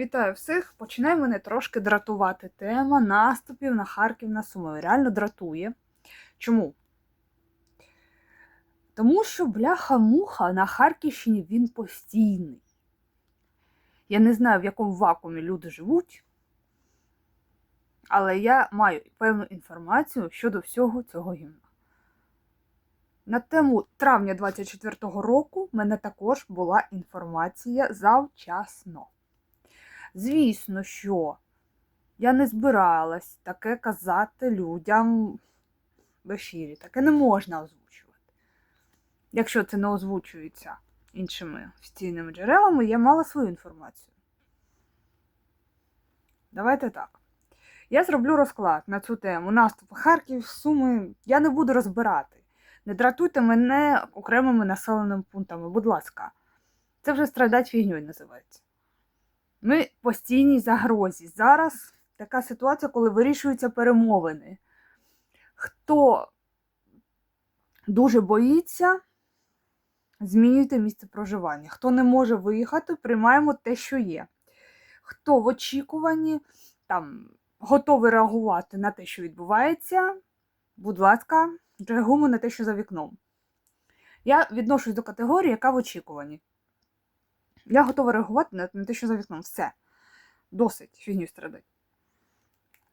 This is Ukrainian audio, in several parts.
Вітаю всіх! Починає мене трошки дратувати тема наступів на Харків на Суми. Реально дратує. Чому? Тому що бляха-муха на Харківщині він постійний. Я не знаю, в якому вакуумі люди живуть, але я маю певну інформацію щодо всього цього гімна. На тему травня 24-го року в мене також була інформація завчасно. Звісно, що я не збиралась таке казати людям в ефірі. Таке не можна озвучувати. Якщо це не озвучується іншими офіційними джерелами, я мала свою інформацію. Давайте так. Я зроблю розклад на цю тему. Наступ Харків, Суми. Я не буду розбирати. Не дратуйте мене окремими населеними пунктами, будь ласка. Це вже страдать фігньою називається. Ми в постійній загрозі. Зараз така ситуація, коли вирішуються перемовини. Хто дуже боїться, змінюйте місце проживання. Хто не може виїхати, приймаємо те, що є. Хто в очікуванні там готовий реагувати на те, що відбувається, будь ласка, реагуємо на те, що за вікном. Я відношусь до категорії, яка в очікуванні. Я готова реагувати на, те, що за вікном. Все. Досить фігню страдать.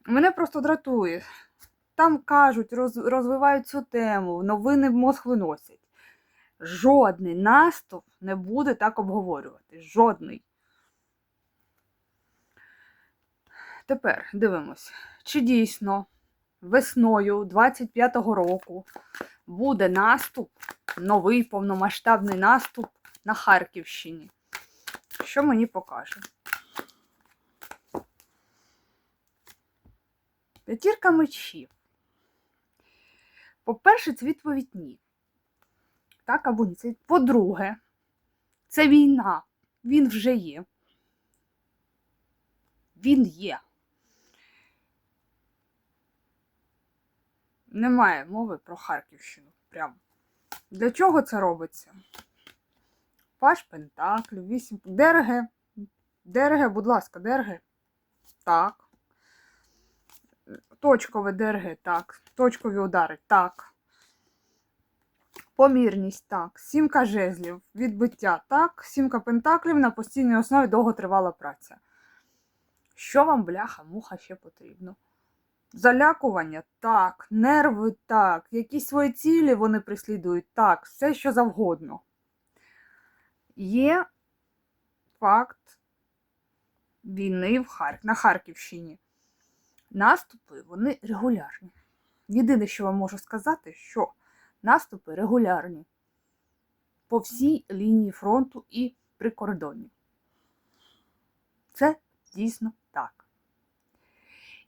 Мене просто дратує. Там кажуть, роз, розвивають цю тему, новини в мозг виносять. Жодний наступ не буде так обговорювати. Жодний. Тепер дивимось, чи дійсно весною 25-го року буде наступ, новий повномасштабний наступ на Харківщині. Що мені покаже? П'ятірка мечів. По-перше, це відповідь ні. Так або ні. По-друге, це війна. Він вже є. Він є. Немає мови про Харківщину. Прям. Для чого це робиться? Паш Пентаклів, 8. ДРГ. ДРГ, будь ласка, ДРГ. Так. Точкове ДРГ, так. Точкові удари, так. Помірність, так. Сімка жезлів, відбиття, так. Сімка пентаклів на постійній основі довготривала праця. Що вам, бляха, муха ще потрібно? Залякування так, нерви так, якісь свої цілі вони прислідують так, все що завгодно. Є факт війни в Харк... на Харківщині. Наступи вони регулярні. Єдине, що вам можу сказати, що наступи регулярні по всій лінії фронту і прикордонні. Це дійсно так.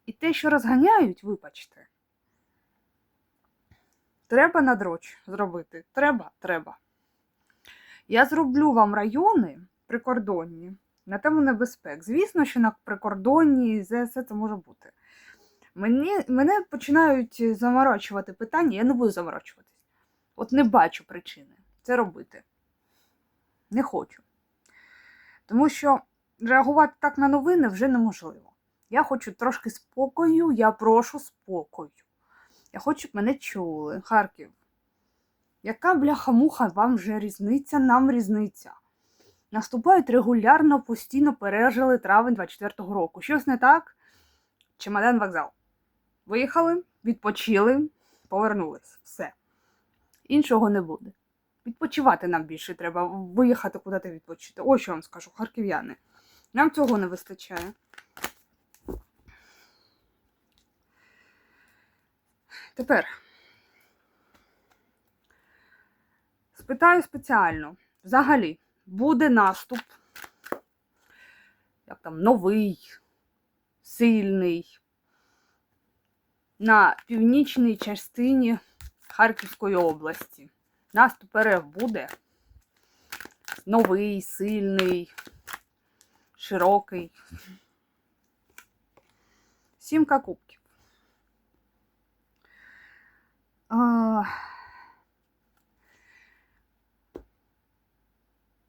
І те, що розганяють, вибачте, треба надроч зробити. Треба, треба. Я зроблю вам райони прикордонні на тему небезпек. Звісно, що на прикордонні все це може бути. Мені, Мене починають заморочувати питання, я не буду заморочуватись. От не бачу причини це робити. Не хочу. Тому що реагувати так на новини вже неможливо. Я хочу трошки спокою, я прошу спокою. Я хочу, щоб мене чули. Харків. Яка бляха-муха вам вже різниця, нам різниця? Наступають регулярно, постійно пережили травень 24-го року. Щось не так? Чемодан вокзал. Виїхали, відпочили, повернулись. Все. Іншого не буде. Відпочивати нам більше треба, виїхати куди-то відпочити. Ось що вам скажу, харків'яни. Нам цього не вистачає. Тепер спитаю спеціально. Взагалі, буде наступ, як там, новий, сильний, на північній частині Харківської області. Наступ РФ буде новий, сильний, широкий. Сімка кубків.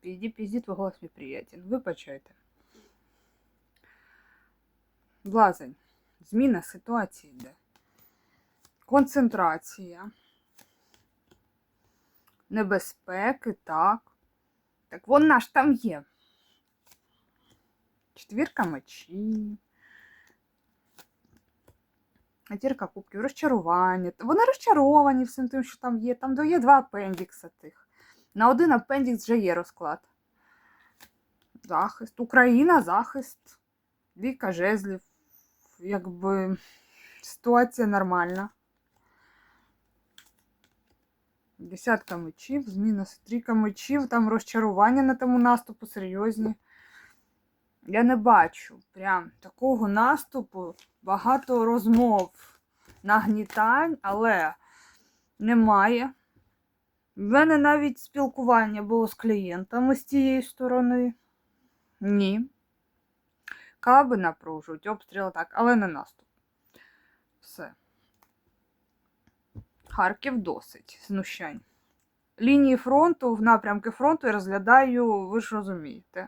Пізді, пізді, твій голос мені приятен. Вибачайте. Блазень. Зміна ситуації йде. Концентрація. Небезпеки, так. Так вона ж там є. Четвірка мечів. П'ятірка кубків, розчарування. Вони розчаровані всім тим, що там є. Там є два апендікса тих. На один апендікс вже є розклад. Захист. Україна, захист. Двійка жезлів. Якби ситуація нормальна. Десятка мечів, зміна трійка мечів, там розчарування на тому наступу серйозні. Я не бачу прям такого наступу, багато розмов, нагнітань, але немає. В мене навіть спілкування було з клієнтами з тієї сторони. Ні. Каби напружують, обстріли так, але не наступ. Все. Харків досить знущань. Лінії фронту, в напрямки фронту я розглядаю, ви ж розумієте.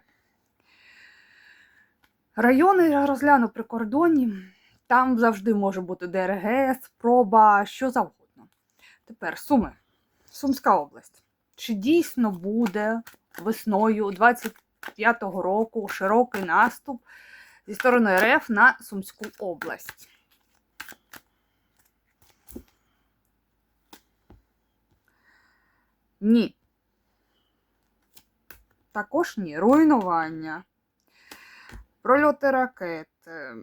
Райони я розгляну при кордоні. Там завжди може бути ДРГ, спроба, що завгодно. Тепер Суми, Сумська область. Чи дійсно буде весною 25-го року широкий наступ зі сторони РФ на Сумську область? Ні. Також ні. Руйнування, прольоти ракет, е,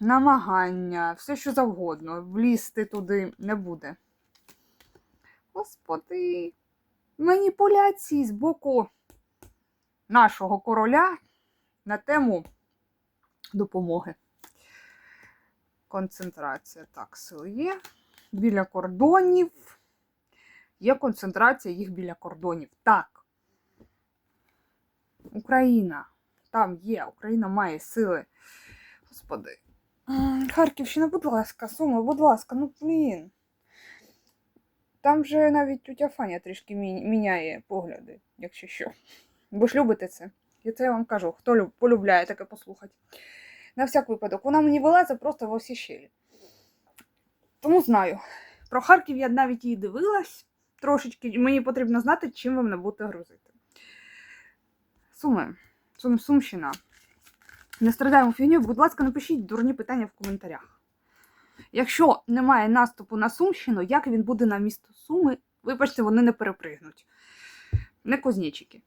намагання, все що завгодно. Влізти туди не буде. Господи, маніпуляції з боку нашого короля на тему допомоги. Концентрація. Так, сил є. Біля кордонів. Є концентрація їх біля кордонів. Так. Україна. Там є, Україна має сили. Господи. Харківщина, будь ласка, Сума, будь ласка, ну блін. Там же навіть тютя Фаня трішки міняє погляди, якщо що. Ви ж любите це. І це я вам кажу, хто люб- полюбляє таке послухати. На всяк випадок, вона мені вилазить просто во всі щелі. Тому знаю. Про Харків я навіть її дивилась трошечки, мені потрібно знати, чим ви мене будете грузити. Суми. Сум, Сумщина. Не страдаємо фігню, будь ласка, напишіть дурні питання в коментарях. Якщо немає наступу на Сумщину, як він буде на місто Суми, вибачте, вони не перепригнуть. Не кузнечики.